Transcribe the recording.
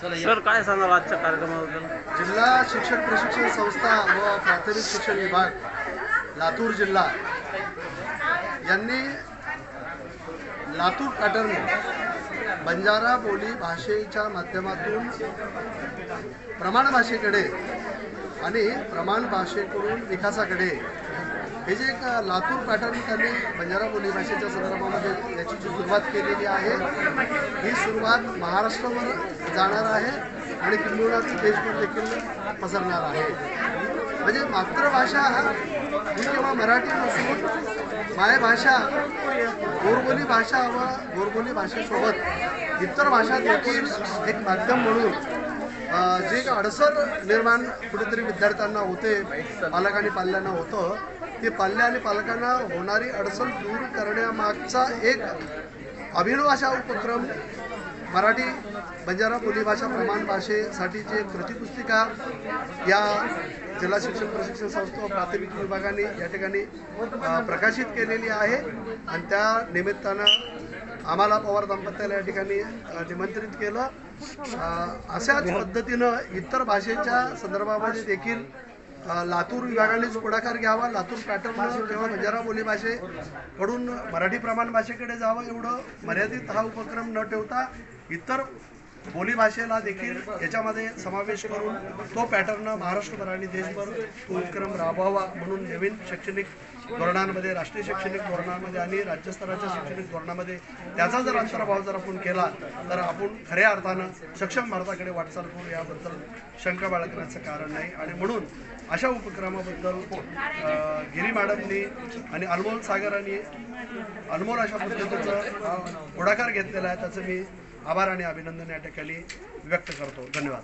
Sir काय सांगाल आजच्या कार्यक्रमाबद्दल? जिल्हा शिक्षण प्रशिक्षण संस्था व प्राथमिक शिक्षण विभाग लातूर जिल्हा. यांनी लातूर पॅटर्न बंजारा बोली भाषेच्या माध्यमातून प्रमाण भाषेकडे आणि प्रमाण भाषेकडून विकासाकडे हे जे एक लातूर पॅटर्न त्यांनी बंजारा बोली भाषेच्या संदर्भामध्ये याची जी सुरुवात केलेली आहे ही सुरुवात महाराष्ट्रावर जाणार आहे आणि किंबहुना देशभर देखील पसरणार आहे. म्हणजे मातृभाषा ही केवळ मराठी नसून मायभाषा गोरबोली भाषा व गोरबोली भाषेसोबत इतर भाषा देखील एक माध्यम म्हणून जे एक अडसर निर्माण कुठेतरी विद्यार्थ्यांना होते पालक आणि पाल्यांना होतं ते पाल्य आणि पालकांना होणारी अडचण दूर करण्यामागचा एक अभिनव अशा उपक्रम मराठी बंजारा बोलीभाषा प्रमाण भाषेसाठी जे कृतीपुस्तिका या जिल्हा शिक्षण प्रशिक्षण संस्था प्राथमिक विभागाने या ठिकाणी प्रकाशित केलेली आहे. आणि त्या निमित्तानं आम्हाला पवार दाम्पत्याला या ठिकाणी निमंत्रित केलं. अशाच पद्धतीनं इतर भाषेच्या संदर्भामध्ये देखील लातूर विभागानेच पुढाकार घ्यावा लातूर पॅटर्न किंवा बंजारा बोली भाषेकडून मराठी प्रमाण भाषेकडे जावं एवढं मर्यादित हा उपक्रम न ठेवता इतर बोली भाषेला देखील याच्यामध्ये समावेश करून तो पॅटर्न महाराष्ट्रभर आणि देशभर तो उपक्रम राबवावा म्हणून नवीन शैक्षणिक धोरणांमध्ये राष्ट्रीय शैक्षणिक धोरणामध्ये आणि राज्यस्तराच्या शैक्षणिक धोरणामध्ये त्याचा जर अंतर्भाव जर आपण केला तर आपण खऱ्या अर्थानं सक्षम भारताकडे वाटचाल करू याबद्दल शंका बाळगण्याचं कारण नाही. आणि म्हणून अशा उपक्रमाबद्दल गिरी मॅडमनी आणि अनमोल सागरांनी अनमोल अशा पद्धतीचं पुढाकार घेतलेला आहे त्याचं मी आभार आणि अभिनंदन या ठिकाणी व्यक्त करतो. धन्यवाद.